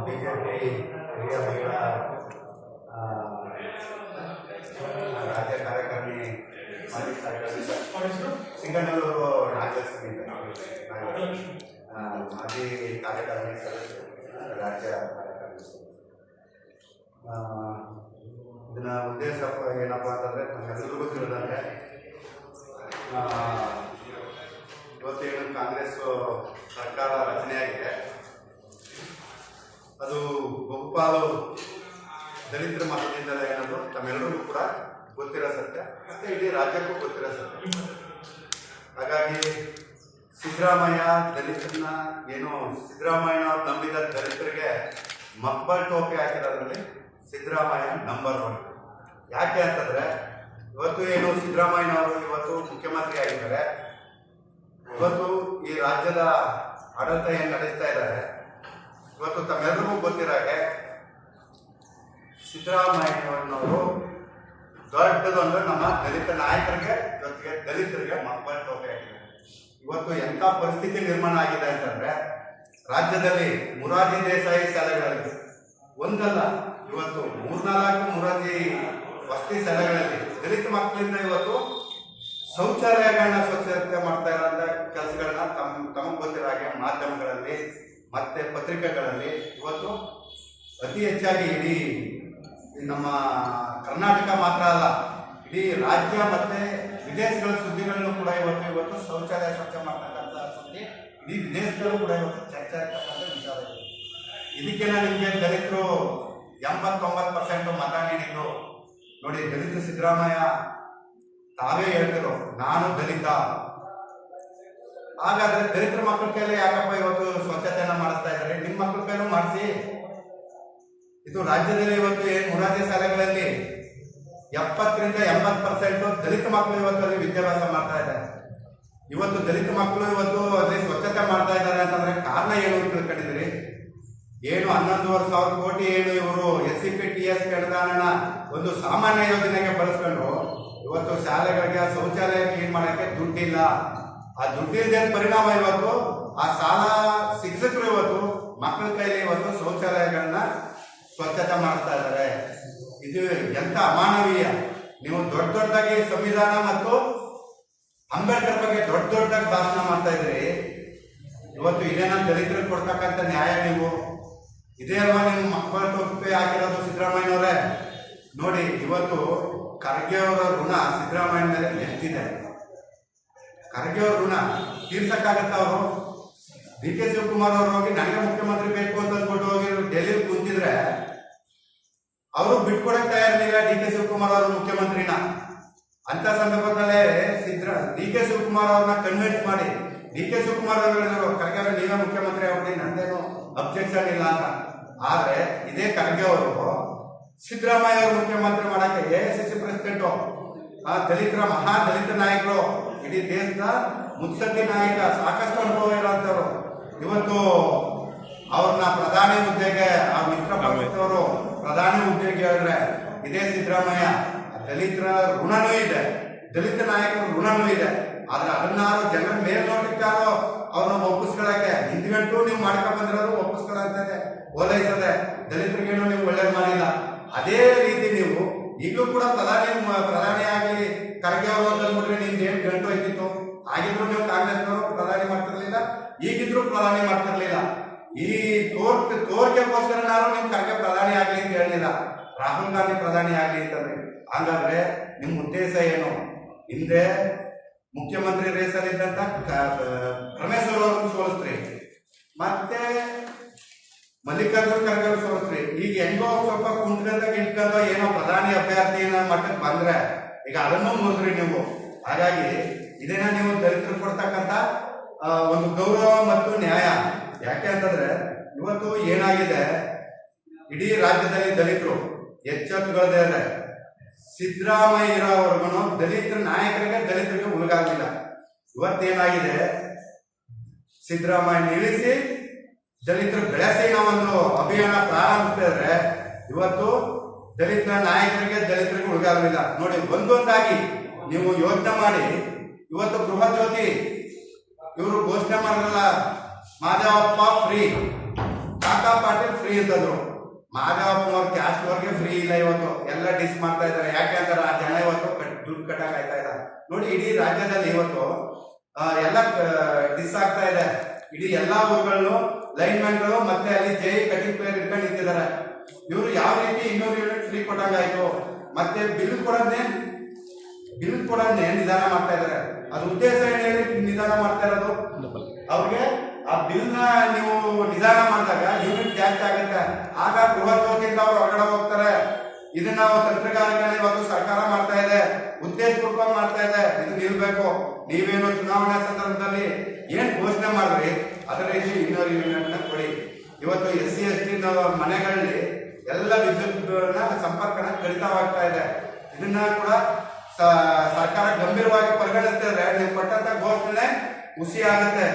BJP ಹಿರಿಯ ಮಹಿಳಾ ರಾಜ್ಯ ಕಾರ್ಯಕಾರಿಣಿ ಮಾಜಿ ಕಾರ್ಯಕಾರಿಣಿ ಸಿಂಗನೂರು ರಾಜಲಕ್ಷ್ಮಿ ಮಾಜಿ ಕಾರ್ಯಕಾರಿಣಿ ಸದಸ್ಯರು ರಾಜ್ಯ ಕಾರ್ಯಕಾರಿಣಿ ಇದನ್ನ ಉದ್ದೇಶ ಏನಪ್ಪ ಅಂತಂದ್ರೆ ನಮ್ಮೆಲ್ಲರಿಗೂ ತಿಳಿದಂತೆ ದಲಿತರ ಮಾತಿನಿಂದ ಏನಾದ್ರು? ತಮ್ಮೆಲ್ಲರಿಗೂ ಕೂಡ ಗೊತ್ತಿರೋ ಸತ್ಯ. ಮತ್ತೆ ಇಡೀ ರಾಜ್ಯಕ್ಕೂ ಗೊತ್ತಿರೋ ಸತ್ಯ. ಹಾಗಾಗಿ ಸಿದ್ದರಾಮಯ್ಯ ದಲಿತರನ್ನ ಏನು ಸಿದ್ದರಾಮಯ್ಯ ಅವ್ರು ನಂಬಿದ ದಲಿತರಿಗೆ ಮಕ್ಕಳ ಟೋಪಿ ಹಾಕಿರೋದ್ರಲ್ಲಿ ಸಿದ್ದರಾಮಯ್ಯ ನಂಬರ್ ಒನ್ ಯಾಕೆ ಅಂತಂದ್ರೆ, ಇವತ್ತು ಏನು ಸಿದ್ದರಾಮಯ್ಯ ಅವರು ಇವತ್ತು ಮುಖ್ಯಮಂತ್ರಿ ಆಗಿದ್ದಾರೆ. ಇವತ್ತು ಈ ರಾಜ್ಯದ ಆಡಳಿತ ಏನು ನಡೆಸ್ತಾ ಇದ್ದಾರೆ? ಇವತ್ತು ತಮ್ಮೆಲ್ಲರಿಗೂ ಗೊತ್ತಿರೋ ಹಾಗೆ ಸಿದ್ದರಾಮಯ್ಯನವರು ದೊಡ್ಡದೊಂದು ನಮ್ಮ ದಲಿತ ನಾಯಕರಿಗೆ ಜೊತೆಗೆ ದಲಿತರಿಗೆ ಮಕ್ಕಳ ಆಗಿದೆ ಇವತ್ತು ಎಂಥ ಪರಿಸ್ಥಿತಿ ನಿರ್ಮಾಣ ಆಗಿದೆ ಅಂತಂದ್ರೆ ರಾಜ್ಯದಲ್ಲಿ ಮುರಾರ್ಜಿ ದೇಸಾಯಿ ಶಾಲೆಗಳಲ್ಲಿ ಒಂದಲ್ಲ, ಇವತ್ತು ಮೂರ್ನಾಲ್ಕು ಮುರಾರ್ಜಿ ವಸತಿ ಶಾಲೆಗಳಲ್ಲಿ ದಲಿತ ಮಕ್ಕಳಿಂದ ಇವತ್ತು ಶೌಚಾಲಯಗಳನ್ನ ಸ್ವಚ್ಛತೆ ಮಾಡ್ತಾ ಇರೋಂಥ ಕೆಲಸಗಳನ್ನ ತಮ್ಮ ತಮಗೆ ಗೊತ್ತಿರೋ ಹಾಗೆ ಮಾಧ್ಯಮಗಳಲ್ಲಿ ಮತ್ತೆ ಪತ್ರಿಕೆಗಳಲ್ಲಿ ಇವತ್ತು ಅತಿ ಹೆಚ್ಚಾಗಿ ಇಡೀ ನಮ್ಮ ಕರ್ನಾಟಕ ಮಾತ್ರ ಅಲ್ಲ, ಇಡೀ ರಾಜ್ಯ ಮತ್ತೆ ವಿದೇಶಗಳ ಸುದ್ದಿಗಳನ್ನು ಕೂಡ ಇವತ್ತು ಇವತ್ತು ಶೌಚಾಲಯ ಸ್ವಚ್ಛ ಮಾಡ್ತಕ್ಕಂಥ ಸುದ್ದಿ, ಇಡೀ ವಿದೇಶಗಳು ಕೂಡ ಇವತ್ತು ಚರ್ಚೆ ಆಗ್ತಕ್ಕಂಥ ವಿಚಾರ ಇದೆ. ಇದಕ್ಕೆಲ್ಲ ನಿಮಗೆ ದಲಿತರು ಎಂಬತ್ತೊಂಬತ್ತು ಪರ್ಸೆಂಟ್ ಮತ ನೀಡಿದ್ರು ನೋಡಿ, ದಲಿತ ಸಿದ್ದರಾಮಯ್ಯ ತಾವೇ ಹೇಳ್ತಿರೋ, ನಾನು ದಲಿತ. ಹಾಗಾದ್ರೆ ದಲಿತರ ಮಕ್ಕಳ ಕೈಯಲ್ಲಿ ಯಾಕಪ್ಪ ಇವತ್ತು ಸ್ವಚ್ಛತೆಯನ್ನು ಮಾಡಿಸ್ತಾ ಇದ್ದಾರೆ? ನಿಮ್ಮ ಮಕ್ಕಳ ಕೈಲೂ ಮಾಡಿಸಿ. ಇದು ರಾಜ್ಯದಲ್ಲಿ ಇವತ್ತು ಏನು ಮುರಾರ್ಜಿ ಶಾಲೆಗಳಲ್ಲಿ ಎಪ್ಪತ್ತರಿಂದ ಎಂಬತ್ತು ಪರ್ಸೆಂಟ್ ದಲಿತ ಮಕ್ಕಳು ಇವತ್ತು ಅಲ್ಲಿ ವಿದ್ಯಾಭ್ಯಾಸ ಮಾಡ್ತಾ ಇದ್ದಾರೆ. ಇವತ್ತು ದಲಿತ ಮಕ್ಕಳು ಇವತ್ತು ಅಲ್ಲಿ ಸ್ವಚ್ಛತೆ ಮಾಡ್ತಾ ಇದ್ದಾರೆ ಅಂತಂದ್ರೆ ಕಾರಣ ಏನು ಅಂತ ತಿಳ್ಕೊಂಡಿದ್ರಿ ಏನು ಹನ್ನೊಂದುವರೆ ಸಾವಿರ ಕೋಟಿ ಏನು ಇವರು S C P T S ಅನುದಾನನ ಒಂದು ಸಾಮಾನ್ಯ ಯೋಜನೆಗೆ ಬಳಸ್ಕೊಂಡು ಇವತ್ತು ಶಾಲೆಗಳಿಗೆ ಶೌಚಾಲಯ ಕ್ಲೀನ್ ಮಾಡಕ್ಕೆ ದುಡ್ಡಿಲ್ಲ. ಆ ದುಡ್ಡಿಲ್ಲದೆ ಪರಿಣಾಮ ಇವತ್ತು ಆ ಶಾಲಾ ಶಿಕ್ಷಕರು ಇವತ್ತು ಮಕ್ಕಳ ಕೈಲಿ ಇವತ್ತು ಶೌಚಾಲಯಗಳನ್ನ ಸ್ವಚ್ಛತೆ ಮಾಡ್ತಾ ಇದ್ದಾರೆ. ಇದು ಎಂತ ಅಮಾನವೀಯ. ನೀವು ದೊಡ್ಡ ದೊಡ್ಡದಾಗಿ ಸಂವಿಧಾನ ಮತ್ತು ಅಂಬೇಡ್ಕರ್ ಬಗ್ಗೆ ದೊಡ್ಡ ದೊಡ್ಡದಾಗಿ ಭಾಷಣ ಮಾಡ್ತಾ ಇದ್ರಿ ಇವತ್ತು ಇದೇನ ದಲಿತರಿಗೆ ಕೊಡ್ತಕ್ಕಂಥ ನ್ಯಾಯ ನೀವು. ಇದೇ ಅಲ್ವಾ ನಿಮ್ಮ ಮಕ್ಕಳ ಟೋಪಿ ಹಾಕಿರೋದು ಸಿದ್ದರಾಮಯ್ಯನವರೇ? ನೋಡಿ, ಇವತ್ತು ಖರ್ಗೆ ಅವರ ಋಣ ಸಿದ್ದರಾಮಯ್ಯ ಮೇಲೆ ಎಷ್ಟಿದೆ? ಖರ್ಗೆ ಅವ್ರ ಋಣ ತೀರ್ಸಕ್ಕಾಗತ್ತ ಅವರು? ಡಿ ಕೆ ಶಿವಕುಮಾರ್ ಅವರು ಹೋಗಿ, ನನಗೆ ಮುಖ್ಯಮಂತ್ರಿ ಬೇಕು ಅಂತ ಅಂದ್ಬಿಟ್ಟು ಹೋಗಿ ಡೆಲ್ಲಿ ಕುಂತಿದ್ರೆ ಅವರು ಬಿಟ್ಕೊಡಕ್ ತಯಾರಿಲ್ಲ ಡಿ ಕೆ ಶಿವಕುಮಾರ್ ಅವರು ಮುಖ್ಯಮಂತ್ರಿನ. ಅಂತ ಸಂದರ್ಭದಲ್ಲೇ ಸಿದ್ರ, ಡಿ ಕೆ ಶಿವಕುಮಾರ್ ಅವ್ರನ್ನ ಕನ್ವಿನ್ಸ್ ಮಾಡಿ, ಡಿ ಕೆ ಶಿವಕುಮಾರ್ ಅವರು ಹೇಳಿದರು, ಖರ್ಗೆ ನೀವೇ ಮುಖ್ಯಮಂತ್ರಿ ಆಗ್ಬಿಡಿ ನಂದೇನು ಅಬ್ಜೆಕ್ಷನ್ ಇಲ್ಲ ಅಂತ. ಆದ್ರೆ ಇದೇ ಖರ್ಗೆ ಅವರು, ಸಿದ್ದರಾಮಯ್ಯ ಅವರು ಮುಖ್ಯಮಂತ್ರಿ ಮಾಡಕ್ಕೆ ಎ ಎಸ್ ಸಿ ಪ್ರೆಸಿಡೆಂಟ್ ಆ ದಲಿತರ, ಮಹಾ ದಲಿತ ನಾಯಕರು, ಇಡೀ ದೇಶದ ಮುತ್ಸದ್ದಿ ನಾಯಕ, ಸಾಕಷ್ಟು ಅನುಭವ ಇರೋ ಇವತ್ತು ಅವ್ರನ್ನ ಪ್ರಧಾನಿ ಹುದ್ದೆಗೆ ಆ ಮಿತ್ರ ಪಕ್ಷದವರು ಪ್ರಧಾನಿ ಹುದ್ದೆಗೆ ಹೇಳಿದ್ರೆ ಇದೇ ಸಿದ್ದರಾಮಯ್ಯ ದಲಿತರ ಋಣನೂ ಇದೆ. ದಲಿತ ನಾಯಕರ ಋಣನೂ ಇದೆ. ಆದ್ರೆ ಅದನ್ನಾರು ಜನರ ಮೇಲ್ನೋಟಕ್ಕಾರು ಅವ್ರನ್ನ ಒಪ್ಪಿಸ್ಕೊಳಕ್ಕೆ ಹಿಂದ್ಗಂಟು ನೀವು ಮಾಡ್ಕೊಂಡ್ ಬಂದಿರೋದು ಒಪ್ಪಿಸ್ಕೊಳಂತದೆ ಓಲೈಸದೆ ದಲಿತರಿಗೇನು ನೀವು ಒಳ್ಳೇದು ಮಾಡಿಲ್ಲ. ಅದೇ ರೀತಿ ನೀವು ಈಗಲೂ ಕೂಡ ಪ್ರಧಾನಿ ಪ್ರಧಾನಿ ಆಗಿ ಖರ್ಗೆ ಅವರು ಅಂತ ಅಂದ್ಬಿಟ್ರೆ ನಿಮ್ದು ಏನ್ ಗಂಟು ಹೋಯ್ತಿತ್ತು? ಆಗಿದ್ರು ನೀವು ಕಾಂಗ್ರೆಸ್ನವರು ಪ್ರಧಾನಿ ಮಾಡ್ತಿರ್ಲಿಲ್ಲ, ಈಗಿದ್ರು ಪ್ರಧಾನಿ ಮಾಡ್ತಿರ್ಲಿಲ್ಲ. ಈ ತೋರ್ ತೋರ್ಗೆಗೋಸ್ಕರ ನಾನು ನಿಮ್ ಖರ್ಗೆ ಪ್ರಧಾನಿ ಆಗ್ಲಿ ಅಂತ ಹೇಳಿಲ್ಲ. ರಾಹುಲ್ ಗಾಂಧಿ ಪ್ರಧಾನಿ ಆಗಲಿ ಅಂತಂದ್ರೆ, ಹಾಗಾದ್ರೆ ನಿಮ್ಮ ಉದ್ದೇಶ ಏನು? ಹಿಂದೆ ಮುಖ್ಯಮಂತ್ರಿ ರೇಸಲ್ಲಿದ್ದಂತ ರಮೇಶ್ವರ ಅವ್ರನ್ನ ಸೋಲಿಸ್ರಿ ಮತ್ತೆ ಮಲ್ಲಿಕಾರ್ಜುನ್ ಖರ್ಗೆ ಸೋಲಿಸ್ರಿ ಈಗ ಹೆಂಗೋ ಸ್ವಲ್ಪ ಕುಂತ್ಕೊಂಡ ಗಿಟ್ಕೊಂಡ ಏನೋ ಪ್ರಧಾನಿ ಅಭ್ಯರ್ಥಿ ಮಟ್ಟಕ್ಕೆ ಬಂದ್ರೆ, ಈಗ ಅದನ್ನು ಮುರಿದ್ರಿ ನೀವು. ಹಾಗಾಗಿ ಇದೇನ ನೀವು ದಲಿತರು ಕೊಡ್ತಕ್ಕಂತ ಒಂದು ಗೌರವ ಮತ್ತು ನ್ಯಾಯ. ಯಾಕೆ ಅಂತಂದ್ರೆ ಇವತ್ತು ಏನಾಗಿದೆ? ಇಡೀ ರಾಜ್ಯದಲ್ಲಿ ದಲಿತರು ಎಚ್ಚೆತ್ತುಗಳದೇ ಸಿದ್ದರಾಮಯ್ಯ ಇರೋವರೆಗೂ ದಲಿತರ ನಾಯಕರಿಗೆ ದಲಿತರಿಗೆ ಉಲಗಾಗಿಲ್ಲ ಇವತ್ತೇನಾಗಿದೆ? ಸಿದ್ದರಾಮಯ್ಯ ಇಳಿಸಿ ದಲಿತರು ಬೆಳೆಸಿ ನಾವೊಂದು ಅಭಿಯಾನ ಪ್ರಾರಂಭಿಸಿದ್ರೆ ಇವತ್ತು ದಲಿತರ ನಾಯಕರಿಗೆ ದಲಿತರಿಗೆ ಉಳಗಾಗಲಿಲ್ಲ ನೋಡಿ, ಒಂದೊಂದಾಗಿ ನೀವು ಯೋಚನೆ ಮಾಡಿ. ಇವತ್ತು ಗೃಹ ಇವರು ಘೋಷಣೆ ಮಾಡಿದ್ರಲ್ಲ, ಮಾದೇವಪ್ಪ ಫ್ರೀ ಕಾಕಾ ಪಾಟೀಲ್ ಫ್ರೀ ಅಂತಂದ್ರು ಮಾಧವಪ್ಪನವ್ರ ಕ್ಯಾಸ್ಟ್ ಅವ್ರಿಗೆ ಫ್ರೀ ಇಲ್ಲ ಇವತ್ತು. ಎಲ್ಲ ಡಿಸ್ ಮಾಡ್ತಾ ಇದ್ದಾರೆ. ಯಾಕೆ ಅಂತಾರೆ ಆ ಜನ ಇವತ್ತು ದುಡ್ಡು ಕಟ್ಟಕ್ ಆಯ್ತಾ ಇಲ್ಲ. ನೋಡಿ ಇಡೀ ರಾಜ್ಯದಲ್ಲಿ ಇವತ್ತು ಎಲ್ಲ ಡಿಸ್ ಆಗ್ತಾ ಇದೆ. ಇಡೀ ಎಲ್ಲಾ ಊರುಗಳನ್ನು ಲೈನ್ ಮ್ಯಾನ್ಗಳು ಮತ್ತೆ ಅಲ್ಲಿ ಜೈ ಕಟಿಂಗ್ ಪ್ಲೇಯರ್ ಇಟ್ಕೊಂಡು ನಿಂತಿದ್ದಾರೆ. ಇವರು ಯಾವ ರೀತಿ ಇನ್ನೂರು ಯೂನಿಟ್ ಫ್ರೀ ಕೊಟ್ಟಂಗಾಯ್ತು ಮತ್ತೆ ಬಿಲ್ ಕೊಡೋದ್ನೇ ಬಿಲ್ ಕೊಡೋದೇ ನಿಧಾನ ಮಾಡ್ತಾ ಇದ್ದಾರೆ. ಅದ್ರ ಉದ್ದೇಶ ಏನು ಹೇಳಿ ನಿಧಾನ ಮಾಡ್ತಾ ಇರೋದು? ಅವ್ರಿಗೆ ಆ ಬಿಲ್ನ ನೀವು ನಿಧಾನ ಮಾಡಿದಾಗ ಯೂನಿಟ್ ಜಾಸ್ತಿ ಆಗುತ್ತೆ ಆಗ ಗೃಹ ಜ್ಯೋತಿಯಿಂದ ಅವ್ರು ಹೊರಗಡೆ ಹೋಗ್ತಾರೆ ಇದನ್ನ ನಾವು ತಂತ್ರಗಾರಿಕೆ ಇವತ್ತು ಸರ್ಕಾರ ಮಾಡ್ತಾ ಇದೆ, ಉದ್ದೇಶಪೂರ್ವಕ ಮಾಡ್ತಾ ಇದೆ, ಇದು ನಿಲ್ಬೇಕು. ನೀವೇನು ಚುನಾವಣಾ ಸಂದರ್ಭದಲ್ಲಿ ಏನ್ ಘೋಷಣೆ ಮಾಡಿದ್ರಿ, ಅದರ ರೀತಿ ಇನ್ನೂರು ಕೊಡಿ. ಇವತ್ತು ಎಸ್ ಸಿ, ಎಸ್ ಟಿ ಮನೆಗಳಲ್ಲಿ ಎಲ್ಲ ವಿದ್ಯುತ್ ಸಂಪರ್ಕನ ಕಡಿತವಾಗ್ತಾ ಇದೆ. ಇದನ್ನ ಕೂಡ ಸರ್ಕಾರ ಗಂಭೀರವಾಗಿ ಪರಿಗಣಿಸ್ತಿದ್ರೆ ನೀವು ಕೊಟ್ಟಂತ ಘೋಷಣೆ ಹುಸಿ ಆಗುತ್ತೆ.